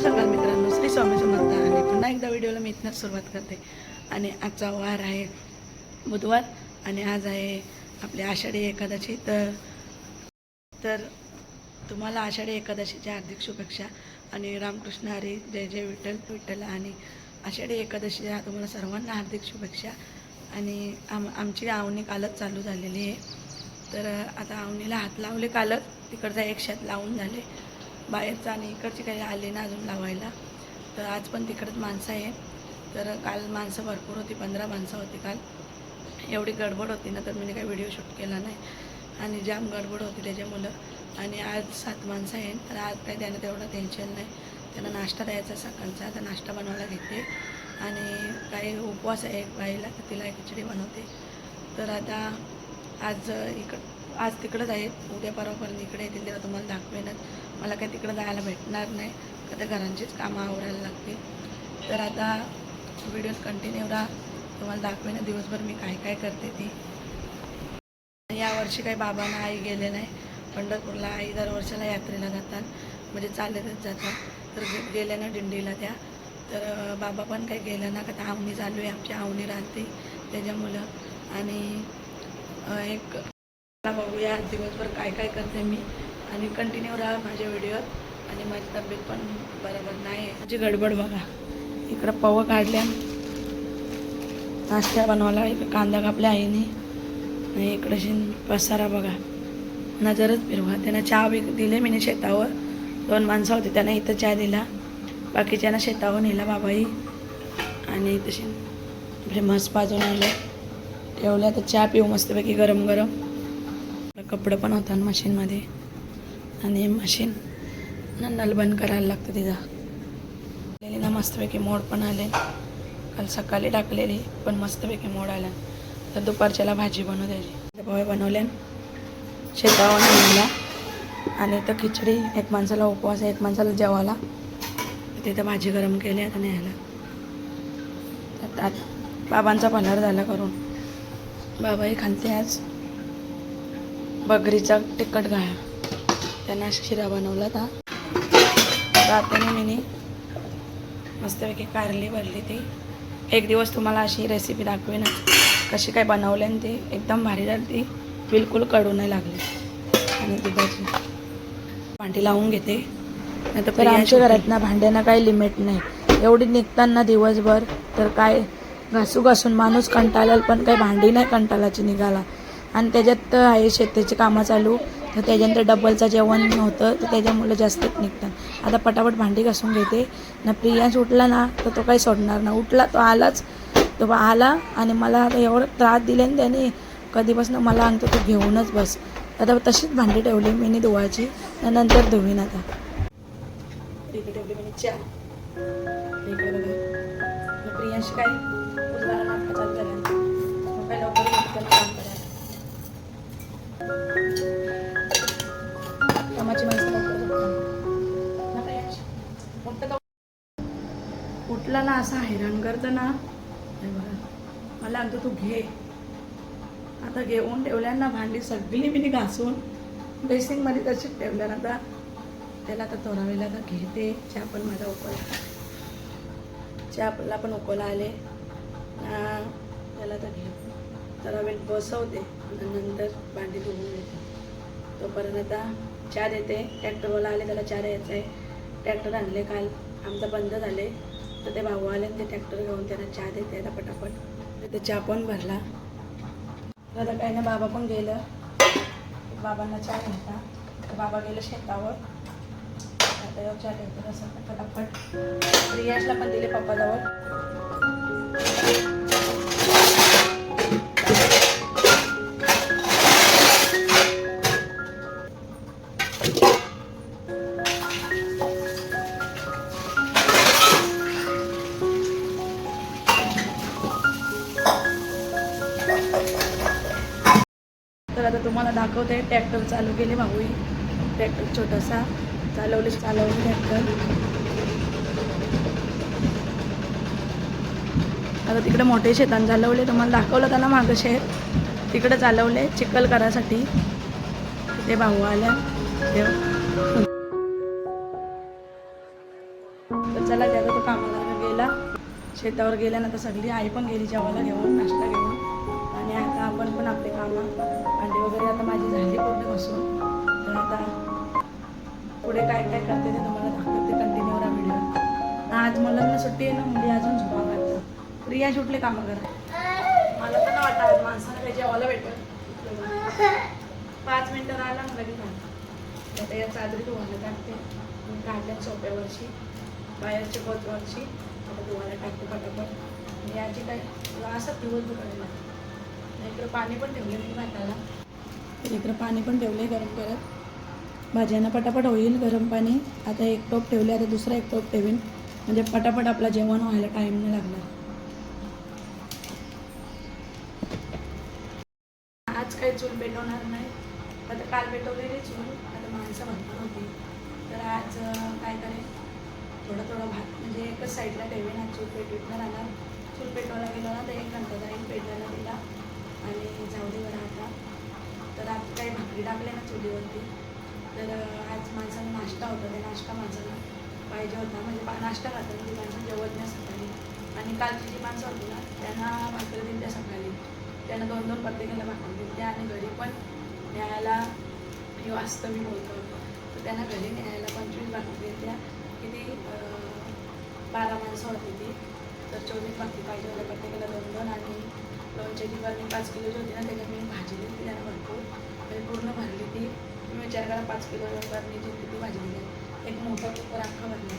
सकाळ मित्रांनो. श्री स्वामी समर्थ आणि पुन्हा एकदा व्हिडिओला मी इथनंच सुरुवात करते. आणि आजचा वार आहे बुधवार आणि आज आहे आपली आषाढी एकादशी. तर तर तुम्हाला आषाढी एकादशीच्या हार्दिक शुभेच्छा. आणि रामकृष्ण हरी जय जय विठ्ठल विठ्ठल आणि आषाढी एकादशीच्या तुम्हाला सर्वांना हार्दिक शुभेच्छा. आणि आम आमची आवणी कालच चालू झालेली आहे. तर आता आवणीला हात लावले कालच. तिकडचा एक शेत लावून झाले. बाहेरचं आणि इकडची काही आले ना अजून लावायला तर आज पण तिकडंच माणसं आहे. तर काल माणसं भरपूर होती पंधरा माणसं होती काल. एवढी गडबड होती ना तर मी काही व्हिडिओ शूट केला नाही. आणि जाम गडबड होती त्याच्यामुळं. आणि आज सात माणसं आहे तर आज काही त्यांना तेवढं टेन्शन नाही. त्यांना नाश्ता द्यायचा सकाळचा तर नाश्ता बनवायला घेते. आणि काही उपवास आहे एक बाईला तर तिला खिचडी बनवते. तर आता आज इकड आज तिकडंच आहेत उद्या परवापर्यंत इकडे येतील तेव्हा तुम्हाला दाखवेनच. मला काही तिकडं जायला भेटणार नाही. का तर घरांचीच कामं आवडायला लागतील. तर आता व्हिडिओज कंटिन्यू राहा. तुम्हाला दाखवेन दिवसभर मी काय काय करते ती. यावर्षी काही बाबांना आई गेले नाही. पंढरपूरला आई दरवर्षाला यात्रेला जातात. म्हणजे चालतच जातात. तर गे- गेल्या ना दिंडीला त्या. तर बाबा पण काही गेलं ना का तर आवणी चालू आहे. आमची आवणी राहते त्याच्यामुळं. आणि एक मला बघूया दिवसभर काय काय करते मी. आणि कंटिन्यू राहा माझ्या व्हिडिओत आणि माझी तब्येत पण बरोबर नाही आहे माझी गडबड बघा. इकडं पव काढल्या. नाश्ता बनवायला इकडं कांदा कापल्या आईने. आणि इकडं शिन पसारा बघा. नजरच फिरवा. त्यांना चहा बी दिले मी शेतावर. दोन माणसं होती. त्यांना इथं चहा दिला. बाकीच्यांना शेतावर नेला बाबाई. आणि तशी फेमस पाजून आले ठेवल्या. तर चहा पिऊ मस्तपैकी गरम गरम कपडं पण होतात मशीनमध्ये. आणि मशीन नल बंद करायला लागतं तिचा ना मस्तपैकी मोड पण आले. काल सकाळी टाकलेली पण मस्तपैकी मोड आला. तर दुपारच्याला भाजी बनवू द्यायची पोहे बनवल्या शेतावर आणला. आणि तर खिचडी एक माणसाला उपवास आहे एक माणसाला जेवायला. तिथं भाजी गरम केली आता न्यायला. तर बाबांचा पल्हार झाला करून. बाबाही खालते आज. बकरीचा तिखट गाया. त्यांना शिरा बनवला होता रात्रीने मी मस्तपैकी कारली भरली ती. एक दिवस तुम्हाला अशी रेसिपी दाखवेन कशी काय बनवली आणि ती एकदम भारी झाली ती. बिलकुल कडू नाही लागली. आणि दुधाची भांडी लावून घेते. नाही तर आमच्या घरात ना भांड्यांना काही लिमिट नाही. एवढी निघताना दिवसभर तर काय घासू घासून माणूस कंटाळेल पण काही भांडी नाही कंटाळाची निघाला. आणि त्याच्यात तर आहे शेतीची कामं चालू. तर त्याच्यानंतर डबलचं जेवण नव्हतं तर त्याच्यामुळे जास्तच निघतात. आता पटापट भांडी घासून घेते. ना प्रियांश उठला ना तर तो काही सोडणार ना उठला तो आलाच. तो बा आला आणि मला आता एवढं त्रास दिले ना त्याने कधीपासून मला आणतो तो घेऊनच बस. आता तशीच भांडी ठेवली मी धुवायची नंतर धुवीन आता. ठेवली मी. चहा. प्रियांश काय? उठला ना असा हैराण करतं ना मला सांगतो तू घे. आता घेऊन ठेवल्या ना भांडी सगळी मी घासून बेसिंगमध्ये तशीच ठेवल्या ना आता त्याला आता थोडा वेळेला आता घेते. चहा पण माझा उकळला. चहाला पण उकळला आले. त्याला आता घे. जरा वेळ बसवते. आणि नंतर भांडी धुवून देते. तोपर्यंत आता चहा देते. ट्रॅक्टरवाला आले त्याला चहा द्यायचा आहे. ट्रॅक्टर आणले काल. आमचं बंद झाले. तर ते भाऊ आले ते ट्रॅक्टर घेऊन त्यांना चहा देते आता पटापट. ते चहा पण भरला. तर आता काही ना बाबा पण गेलं. बाबांना चहा घ्यायचा तर बाबा गेलं शेतावर. आता चहा ठेवतो असं पटापट. रियाजला पण दिले पप्पाजवळ. तर आता तुम्हाला दाखवते ट्रॅक्टर चालू केले भाऊ ट्रॅक्टर छोटासा. चालवले चालवले ट्रॅक्टर आता तिकडे मोठे शेतान चालवले. तुम्हाला दाखवलं त्याला मागं शेत. तिकडे चालवले चिखल करायसाठी ते भाऊ आल्या. तेव्हा तर चला त्याचा तो कामाला गेला. शेतावर गेल्यानंतर सगळी आई पण गेली जेवायला घेऊन नाश्ता घेऊन. करते ते तुम्हाला दाखवते कंटिन्यू राहा व्हिडिओ आज मला ना सुट्टी आहे ना मुली अजून झोपा करतात प्रिया सुटले कामं करा मला तर ना वाटतं आज माणसाला काही जेवायला भेटत पाच मिनटं राहिला मला की झालं आता या चादरी तुम्हाला टाकते. मी काढल्या सोप्यावरची बाहेरच्या पोतवरची. आता तुम्हाला टाकते पटापट. आणि याची काय असं दिवस दुखायला इकडं पाणी पण ठेवलं मी भाताला. इकडं पाणी पण ठेवले गरम करत. भाज्यांना पटापट होईल गरम पाणी. आता एक टोप ठेवले आता दुसरा एक टोप ठेवीन. म्हणजे पटापट आपला जेवण व्हायला टाईम नाही लागणार. आज काही चूल पेटवणार नाही. आता काल पेटवलेली चूल आता माणसं भरपूर होती. तर आज काय करेन? थोडं थोडं भात म्हणजे एकच साईडला ठेवेन. आज चूल पेटवणार राहणार चूल पेटवायला गेलो ना तर एक घंटा जाईल पेटवायला दिला आणि जाऊ दे बरं आता. तर आज काही भाकरी टाकले ना चुलीवरती. तर आज माणसाला नाश्ता होता ते नाश्ता माणसाला पाहिजे होता. म्हणजे पा- नाश्ता खातात ती माणसं जेवत नाही सकाळी. आणि कालची जी माणसं होती ना त्यांना भाकरी दिली सकाळी. त्यांना दोन दोन प्रत्येकाला भाकरी दिली. त्या आणि घरी पण न्यायला हे वास्तविक होतं तर त्यांना घरी न्यायला पंचवीस भाकरी दिल्या. किती बारा माणसं होती ती. तर चोवीस भाकरी पाहिजे होत्या प्रत्येकाला दोन दोन आणि लोणच्याची बरणी पाच किलोची होती ना त्याच्यात मी भाजी दिली त्यांना भरपूर म्हणजे पूर्ण भरली ती चार पाच किलो बरणीची किती भाजी दिली एक मोठा कुकर अख्खा भरला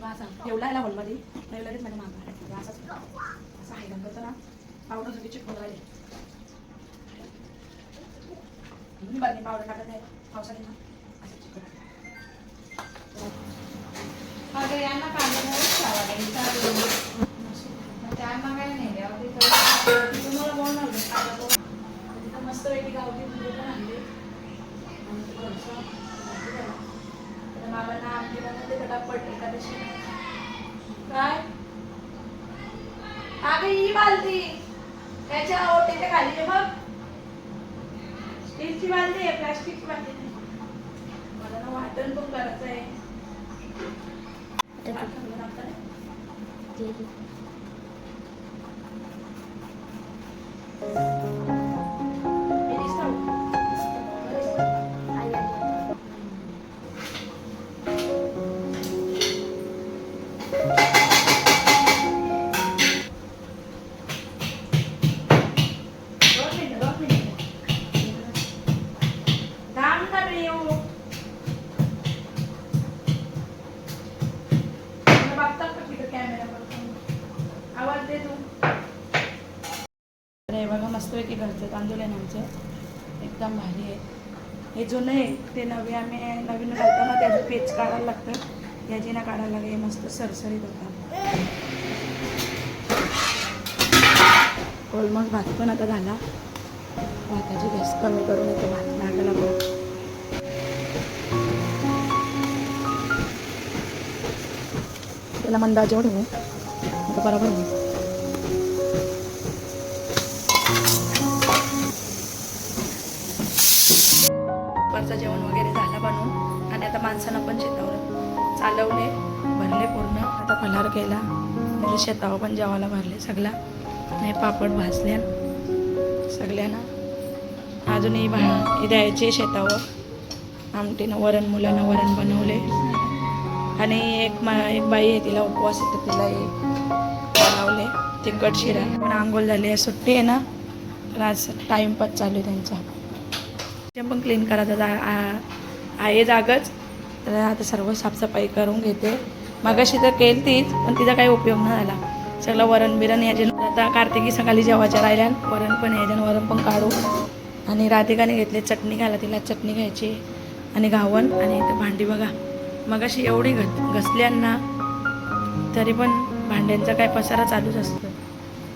वासा एवढा आला हॉलमध्ये नाही लगेच माझ्या मागा म्हणजे असाच असं आहे. करतो तर पावडर सगळी चिपकून राहिली मी बरणी पावडर टाकत आहे. पावसाने ना असं चिपकून यांना कांद्यामुळेच तिथं मस्त वेगळी गावठी फुले पण आणली. तर बाबांना पटापट एकादशी. काय? अगं ही बालदी त्याच्या ओटेच्या खाली आहे बघ. स्टीलची बालदी आहे प्लास्टिकची बालदी नाही. मला ना वाटण पण करायचं आहे. वाटण बनवता एकदम भारी आहे. हे जुनं आहे ते नवे आम्ही नवीन घालताना त्याचं पेच काढायला लागतं. याची ना काढायला लागेल मस्त सरसरीत होता. ऑलमोस्ट भात पण आता झाला. भाताची गॅस कमी करून येतो भात. टाकायला बघ त्याला मंदाच्यावर ठेवू. बरोबर होईल. दुपारचं जेवण वगैरे झालं बनवून आणि आता माणसानं पण शेतावर चालवले भरले पूर्ण. आता फलार केला. म्हणजे शेतावर पण जेवायला भरले सगळा. नाही पापड भाजल्या सगळ्यांना. अजूनही भा द्यायचे शेतावर. आमटीनं वरण मुलांना वरण बनवले. आणि एक मा एक बाई आहे तिला उपवास येतो तिला एक बनवले तिखट शिरा. पण आंघोळ झाली आहे सुट्टी आहे ना. तर आज टाईमपास चालू आहे त्यांचा. ते पण क्लीन करायचं जा आहे जागच. तर आता सर्व साफसफाई करून घेते. मगाशी तर केली तीच पण तिचा काही उपयोग नाही झाला. सगळं वरण बिरण याच्या आता कार्तिकी सकाळी जेवायच्या राहिल्या वरण पण याच्यानं वरण पण काढू. आणि राधिकाने घेतले चटणी घाला तिला चटणी घ्यायची. आणि घावण आणि इथं भांडी बघा. मगाशी एवढी घस घसल्यांना तरी पण भांड्यांचा काय पसारा चालूच असतो.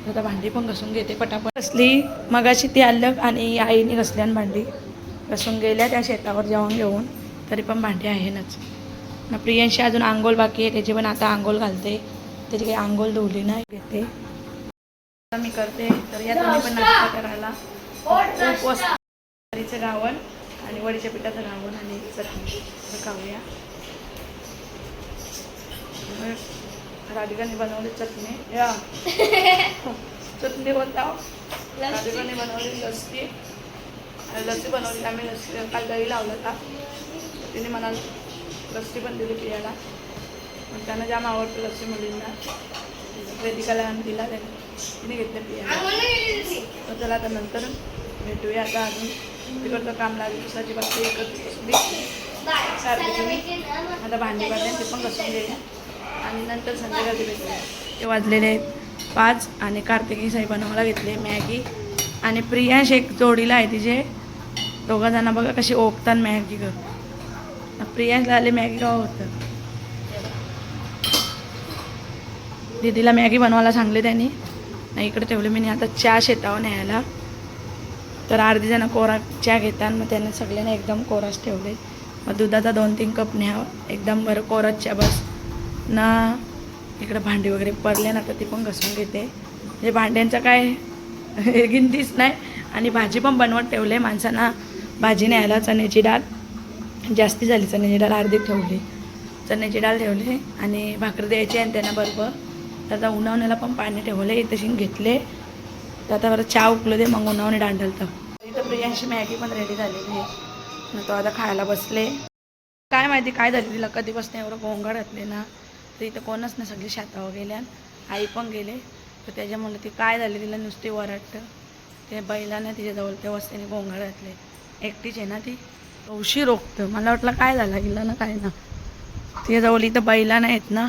तर आता भांडी पण घसून घेते पटापट. असली मगाशी ती आलं आणि आईने घसल्यान भांडी. घसून गेल्या त्या शेतावर जाऊन घेऊन तरी पण भांडी आहेनच. ना प्रियांशी अजून आंघोळ बाकी आहे त्याची पण आता आंघोळ घालते. त्याची काही आंघोळ धुवली नाही घेते. आता मी करते तर या तुम्ही पण नाश्ता करायला. उपवास वडीचं गावण आणि वडीच्या पिठाचं गावण आणि चटणी. खाऊया. राधिकाने बनवली चटणी. या. चटणी बोलता राधिकाने बनवली आणि लस्सी बनवली आम्ही लस्सी काल दही लावलं होता. तिने मला लस्सी पण दिली पियाला मग त्यांना जाम आवडतं लस्सी मुलींना वेदिकाला आणि तिला त्याने. तिने घेतलं पियाला चला आता नंतर भेटूया आता अजून. तिकडचं काम लागेल दुसऱ्याची बाकी एकच सारखी तुम्ही आता भांडी वाजले ते पण घसून घेऊया. आणि नंतर संध्याकाळी भेटूया. ते वाजलेले आहेत पाच आणि कार्तिकी साहेबांना मला घेतले मॅगी. आणि प्रियांश एक जोडीला आहे तिचे. दोघा जण बघा कशी ओकतात मॅगी ग प्रियांशला आले मॅगी का होतं? दीदीला मॅगी बनवायला सांगले त्यांनी. नाही इकडे ठेवले मी. आता चहा शेतावर न्यायला. तर अर्धी जण कोरा चहा घेतात. मग त्यांना सगळ्यांना एकदम कोराच ठेवले. मग दुधाचा दोन तीन कप न्यावं. एकदम बरं कोराच चहा. बस. ना इकडं भांडी वगैरे पडले ना तर ती पण घसून घेते. म्हणजे भांड्यांचं काय गिनतीच नाही. आणि भाजी पण बनवत ठेवले माणसांना. भाजी न्यायला चण्याची डाळ जास्ती झाली चण्याची डाळ अर्धी ठेवली. चण्याची डाळ ठेवली आणि भाकरी द्यायची आणि त्यांना बरोबर तर आता उन्हावण्याला पण पाणी ठेवले तशी घेतले. तर आता बरं चहा उकलं दे मग उन्हावणे दांडल तर इथं प्रियांशी मॅगी पण रेडी झालेली आहे. मग तो आता खायला बसले. काय माहिती काय झाली तिला कधीपासून एवढं गोंगाट घातले ना तर इथं कोणच नाही सगळी शेतावर गेल्या आई पण गेले. तर त्याच्यामुळे ती काय झाली तिला नुसती वरटतं ते बैलाने तिच्याजवळ तेव्हाच तिने गोंगाट घातले. एकटीच आहे ना ती. उशी रोखतं. मला वाटलं काय झालं? गेलं ना काय ना. तिच्याजवळ इथं बैला नाहीत ना.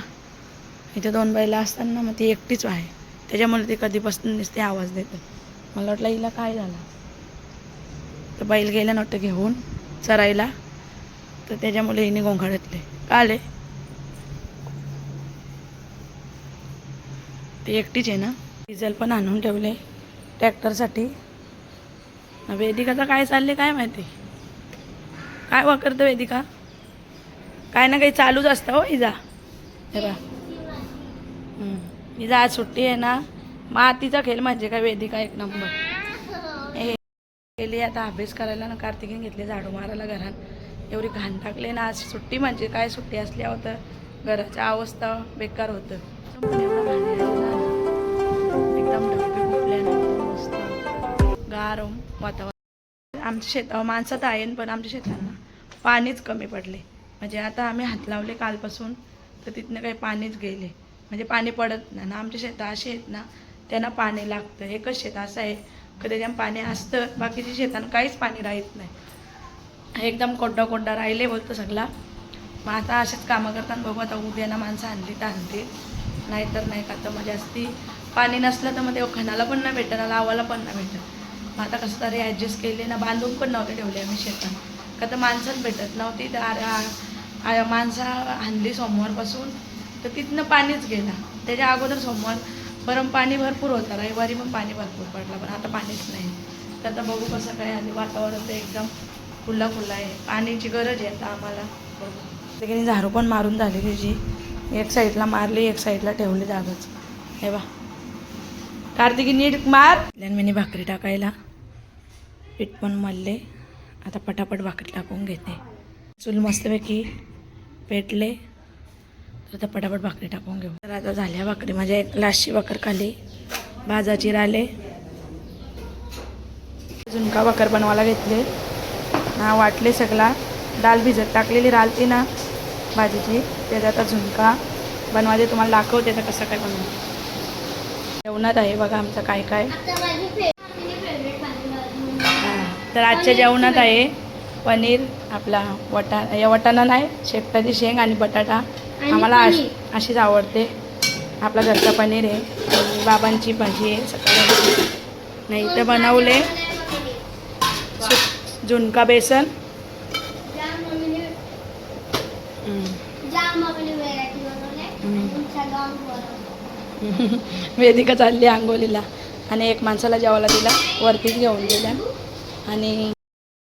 इथे दोन बैला असताना मग ती एकटीच आहे. त्याच्यामुळे ती कधीपासून नुसते आवाज देते. मला वाटलं हिला काय झालं? तर बैल गेलं नव्हतं घेऊन चरायला. तर त्याच्यामुळे हिने गोंगाडतले का आले? ती एकटीच आहे ना. डिझेल पण आणून ठेवले. ट्रॅक्टरसाठी. वेदिकाचं काय चालले काय माहिती? काय वाकरतं वेदिका? काय ना काही चालूच असतं हो इजा. हे बा इजा आज सुट्टी आहे ना मातीचा खेळ म्हणजे काय वेदिका एक नंबर. हे गेली आता अभ्यास करायला ना कार्तिकीने घेतले झाडू मारायला घरात. एवढी घाण टाकले ना आज सुट्टी म्हणजे काय सुट्टी असल्या होतं घराच्या अवस्था बेकार होतं. एवढं एकदम मस्त वातावरण. आमच्या शेता माणसं तर आहे पण आमच्या शेतांना पाणीच कमी पडले. म्हणजे आता आम्ही हात लावले कालपासून तर तिथनं काही पाणीच गेले. म्हणजे पाणी पडत नाही. ना आमच्या शेतं असे आहेत ना त्यांना पाणी लागतं. एकच शेत असं आहे कधी त्याच्यात पाणी असतं बाकीच्या शेतांना काहीच पाणी राहत नाही. एकदम कोड्डा कोड्डा राहिले बोलतं सगळा. मग आता असेच कामं करताना बघू आता उद्या ना माणसं आणली तर आणते नाहीतर नाही का तर मग जास्ती पाणी नसलं तर मग ते खणाला पण नाही भेटणार ना लावायला पण नाही भेटत. मग आता कसं तरी ॲडजस्ट केले ना बांधून पण नव्हते ठेवले आम्ही शेतात. का तर माणसंच भेटत नव्हती तर माणसं आणली सोमवारपासून तर तिथनं पाणीच गेला. त्याच्या अगोदर सोमवार बरं पाणी भरपूर होतं रविवारी पण पाणी भरपूर पडलं पण आता पाणीच नाही. तर आता बघू कसं काय आणि वातावरण तर एकदम खुल्ला खुल्ला आहे. पाण्याची गरज आहे आता आम्हाला. बघू झाडू पण मारून झाली त्याची. एक साईडला मारली एक साईडला ठेवली जागच. हे बा कार्तिकी नीट मार. मी भाकरी टाकायला. पीठ पण मळले. आता पटापट भाकरी टाकून घेते. चूल मस्तपैकी पेटले. तर आता पटापट भाकरी टाकून घेऊ. तर आता झाल्या भाकरी. माझ्या एक लाशी भाकर खाली. भाजाची राहिले. झुणका भाकर बनवायला घेतले. ना वाटले सगळा. डाळ भिजत टाकलेली राहते ना भाजीची. त्याचा आता झुणका बनवायचे. तुम्हाला दाखवते तर कसं काय बनवते जेवणात आहे बघा आमचं काय काय. तर आजच्या जेवणात आहे पनीर आपला वटा या वटाणा नाही शेपटाची शेंग आणि बटाटा. आम्हाला अशी अशीच आवडते. आपला घरचा पनीर आहे. बाबांची भाजी आहे सकाळी. नाही इथं बनवले झुणका बेसन. वेदिका चालली आंघोलीला आणि एक माणसाला जेवायला दिला. वरतीच घेऊन गेल्या. आणि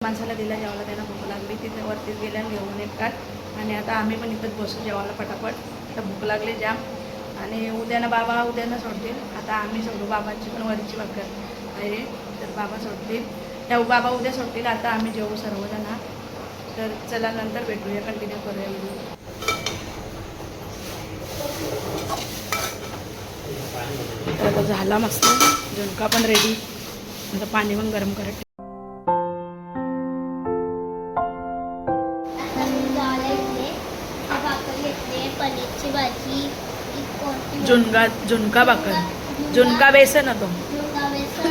माणसाला दिला जेवायला त्यांना भूक लागली तिथे वरतीच गेल्या घेऊन येतात. आणि आता आम्ही पण इथंच बसू जेवायला पटापट. तर भूक लागली जाम. आणि उद्यानं बाबा उद्यानं सोडतील. आता आम्ही सोडू. बाबाची पण वरची भाकर आहे तर बाबा सोडतील. त्या बाबा उद्या सोडतील. आता आम्ही जेवू सर्वजण. तर चला नंतर भेटूया. कंटिन्यू करूया व्हिडिओ झाला मस्त. झुणका पण रेडी आता पाणी पण गरम करत झुणका झुणका भाकर. झुणका बेसन होतो.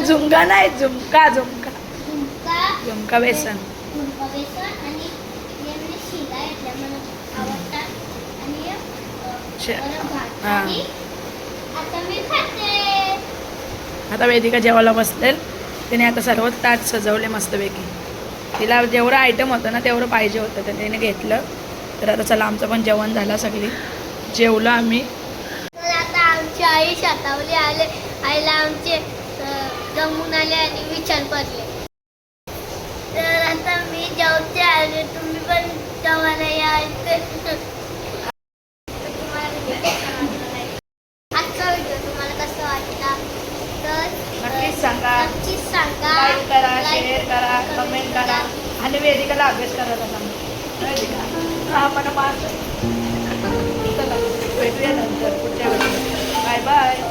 झुणका नाही झुमका झुमका झुणका बेसन. हे म्हणजे हा. आता वेदिका जेवायला बसलेल. तिने आता सर्व ताट सजवले मस्तपैकी. तिला जेवढं आयटम होतं ना तेवढं पाहिजे होतं. तर तिने घेतलं. तर आता चला आमचं पण जेवण झालं सगळी. जेवलो आम्ही. आई शेतावली आले आईला आमचे अ, दमून आले आणि विचार पडले. तर आता मी जेवते आले तुम्ही पण जेवायला यायचे? आजचा व्हिडिओ तुम्हाला कसा वाटला? तर नक्कीच सांगा. नक्कीच सांगा. लाईक करा शेअर करा कमेंट करा. आणि वेदिकाला अभ्यास करायला सांगा वेदिका. मार्क चला भेटूया नंतर. Bye.